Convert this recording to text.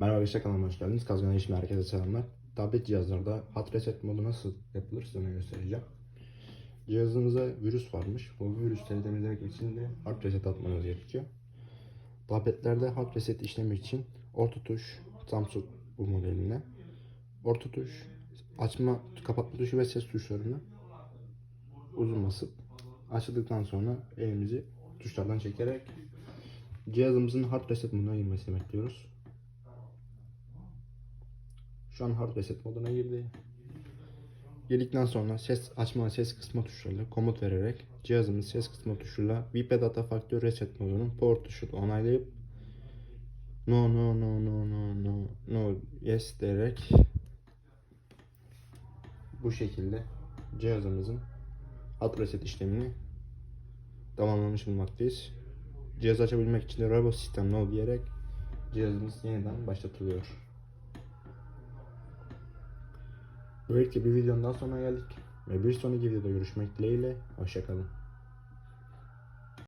Merhaba arkadaşlar kanalıma hoş geldiniz. Kazgan Eğitim'de herkese selamlar. Tablet cihazlarda hard reset modu nasıl yapılır size göstereceğim. Cihazınızda virüs varmış. Bu virüsleri temizlemek için de hard reset atmanız gerekiyor. Tabletlerde hard reset işlemi için orta tuş Samsung bu modeline. Orta tuş açma, kapatma tuşu ve ses tuşlarını uzun basıp açıldıktan sonra elimizi tuşlardan çekerek cihazımızın hard reset moduna girmesini bekliyoruz. Şu an hard reset moduna girdi. Girdikten sonra ses açma, ses kısma tuşlarıyla komut vererek cihazımız ses kısma tuşuyla VIP Data Factory Reset modunun port tuşuyla onaylayıp no no no no no no no yes diyerek bu şekilde cihazımızın hard reset işlemini tamamlamış bulunmaktayız. Cihaz açabilmek için de robot sistem no diyerek cihazımız yeniden başlatılıyor. Böylelikle bir videonun daha sonuna geldik ve bir sonraki videoda görüşmek dileğiyle. Hoşçakalın.